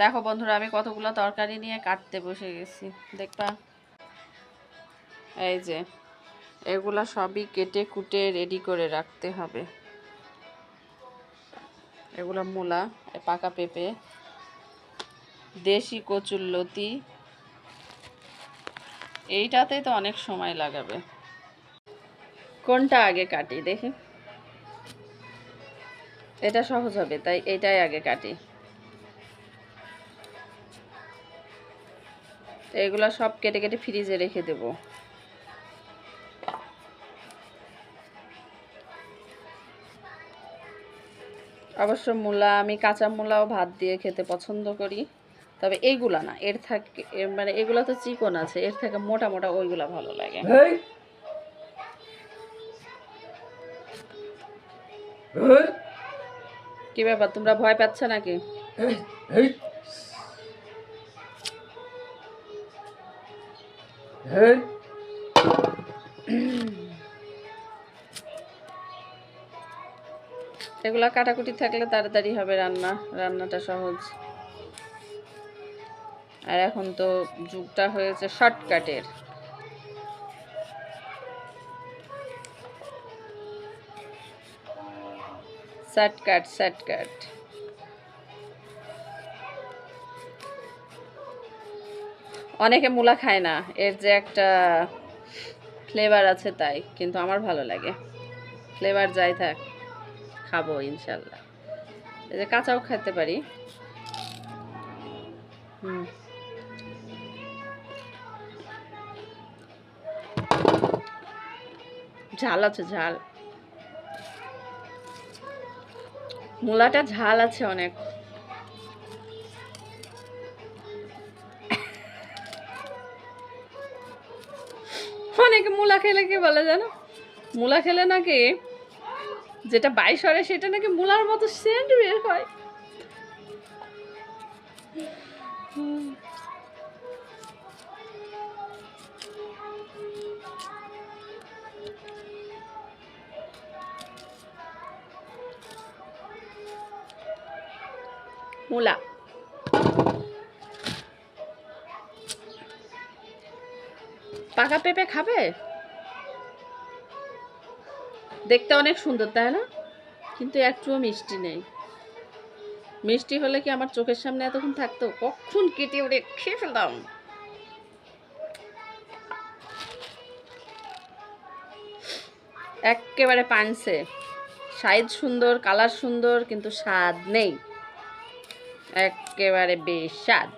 দেখো বন্ধুরা, আমি কতগুলো তরকারি নিয়ে কাটতে বসে গেছি। দেখবা? এই যে, এগুলা সবই কেটে কুটে রেডি করে রাখতে হবে। এগুলো মূলা পাকা পেঁপে, দেশি কচুর লতি। এইটাতে তো অনেক সময় লাগাবে। কোনটা আগে কাটি দেখি। এটা সহজ হবে, তাই এটাই আগে কাটি। তো এগুলো সব কেটে কেটে ফ্রিজে রেখে দেব। অবশ্য মূলা আমি কাঁচা মূলাও ভাত দিয়ে খেতে পছন্দ করি। তবে এইগুলা না এর থাকে মানে এগুলা তো চিকন আছে এর থেকে মোটা মোটা ওইগুলা ভালো লাগে। কি ব্যাপার তোমরা ভয় পাচ্ছ নাকি? হেই হেই এগুলা কাটাকুটি থাকলে তাড়াতাড়ি হবে রান্না, রান্নাটা সহজ। আর এখন তো যুগটা হয়েছে শর্টকাটের। Shortcut shortcut. অনেকে মূলা খায় না, এর যে একটা ফ্লেভার আছে তাই, কিন্তু আমার ভালো লাগে। ফ্লেভার যাই থাক, খাব ইনশাল্লাহ। এই যে কাঁচাও খেতে পারি। হুম। ঝাল আছে, ঝাল। মূলাটা ঝাল আছে অনেক। অনেকে মূলা খেলে কি বলে জানো? মূলা খেলে নাকি যেটা বাইশ হয় সেটা নাকি মূলার মতো সেন্ট বের হয়। মূলা। পাকা পেঁপে খাবে? দেখতে অনেক সুন্দর, তাই না? কিন্তু একটুও মিষ্টি নেই। মিষ্টি হলে কি আমার চোখের সামনে এতক্ষণ থাকতো? কখন কেটে ওরে খেয়ে ফেলতাম। একেবারে পানসে। সাইজ সুন্দর, কালার সুন্দর, কিন্তু স্বাদ নেই। একেবারে বেস্বাদ